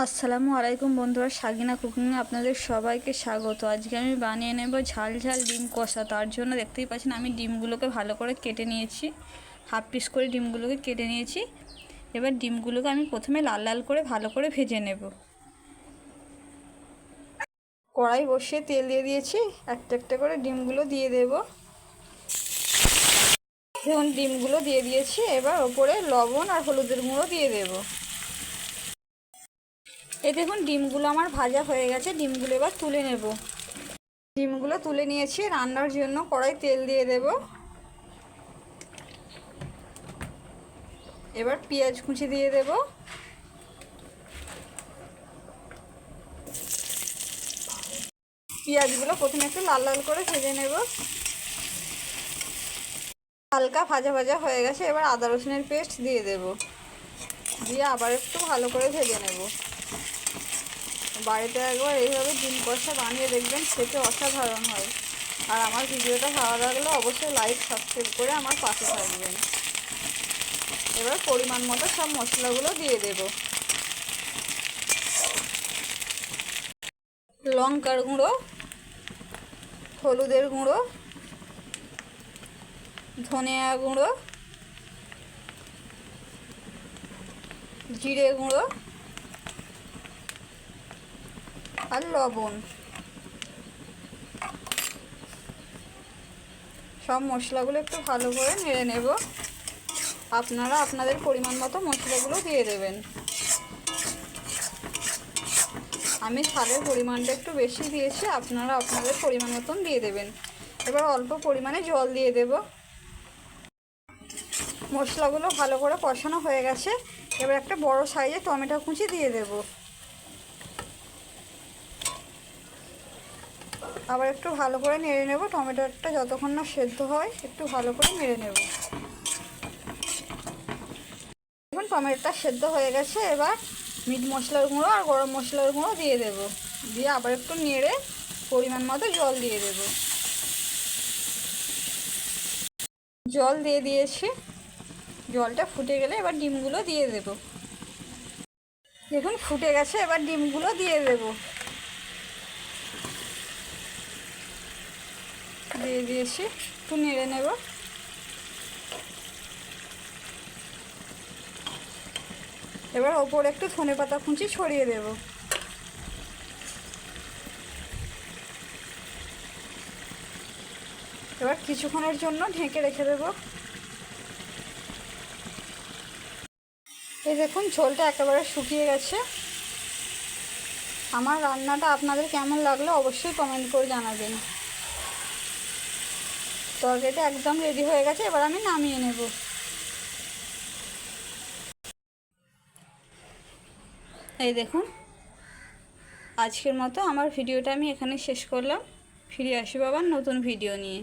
আসসালামু আলাইকুম বন্ধুরা, সাগিনা কুকিংয়ে আপনাদের সবাইকে স্বাগত। আজকে আমি বানিয়ে নেব ঝাল ঝাল ডিম কষা। তার জন্য দেখতেই পাচ্ছেন আমি ডিমগুলোকে ভালো করে কেটে নিয়েছি। হাফ পিস করে ডিমগুলোকে কেটে নিয়েছি। এবার ডিমগুলোকে আমি প্রথমে লাল লাল করে ভালো করে ভেজে নেব। কড়াই বসিয়ে তেল দিয়ে দিয়েছি, একটা একটা করে ডিমগুলো দিয়ে দেব। দেখুন ডিমগুলো দিয়ে দিয়েছি, এবার ওপরে লবণ আর হলুদের গুঁড়ো দিয়ে দেবো। এই দেখুন, ডিমগুলো আমার ভাজা হয়ে গেছে, ডিমগুলো এবার তুলে নেব। ডিমগুলো তুলে নিয়েছি, রান্নার জন্য কড়াই তেল দিয়ে দেব। এবার পেঁয়াজ কুচি দিয়ে দেব। পেঁয়াজগুলো প্রথমে একটু লাল লাল করে ভেজে নেব। হালকা ভাজা ভাজা হয়ে গেছে, এবার আদা রসুনের পেস্ট দিয়ে দেব। দিয়ে আবার একটু ভালো করে ভেজে নেব। বাড়িতে একবার এইভাবে ডিম কষা বানিয়ে দেখবেন, খেতে অসাধারণ হয়। আর আমার ভিডিওটা ভালো লাগলে অবশ্যই লাইক সাবস্ক্রাইব করে আমার পাশে থাকবেন। এবার পরিমাণ মতো সব মশলাগুলো দিয়ে দেব। লঙ্কার গুঁড়ো, হলুদের গুঁড়ো, ধনিয়া গুঁড়ো, জিরে গুঁড়ো আর লবণ। সব মশলাগুলো একটু ভালো করে নেড়ে নেব। আপনারা আপনাদের পরিমাণ মতো মশলাগুলো দিয়ে দেবেন। আমি ছালের পরিমাণটা একটু বেশি দিয়েছি, আপনারা আপনাদের পরিমাণ মতন দিয়ে দেবেন। এবার অল্প পরিমাণে জল দিয়ে দেব। মশলাগুলো ভালো করে কষানো হয়ে গেছে। এবার একটা বড় সাইজে টমেটো কুচি দিয়ে দেবো। আবার একটু ভালো করে নেড়ে নেব, টমেটোটা যতক্ষণ না সেদ্ধ হয়, একটু ভালো করে নেড়ে নেব। এখন টমেটোটা সেদ্ধ হয়ে গেছে, এবার মিট মশলার গুঁড়ো আর গরম মশলার গুঁড়ো দিয়ে দেব। দিয়ে আবার একটু নেড়ে পরিমাণ মতো জল দিয়ে দেব। জল দিয়ে দিয়েছি। জলটা ফুটে গেলে এবার ডিমগুলো দিয়ে দেব। দেখুন, ফুটে গেছে, এবার ডিমগুলো দিয়ে দেবো। দিয়ে দিয়েছি। একটু নেড়ে নেব। এবার ওপরে একটু ধনে পাতা খুঁচি ছড়িয়ে দেব। এবার কিছুক্ষণের জন্য ঢেকে রেখে দেব। এই দেখুন, ঝোলটা একেবারে শুকিয়ে গেছে। আমার রান্নাটা আপনাদের কেমন লাগল অবশ্যই কমেন্ট করে জানাবেন। তরকারিটা একদম রেডি হয়ে গেছে, এবার আমি নামিয়ে নেব। এই দেখুন, আজকের মতো আমার ভিডিওটা আমি এখানে শেষ করলাম। ফিরে আসি আবার নতুন ভিডিও নিয়ে।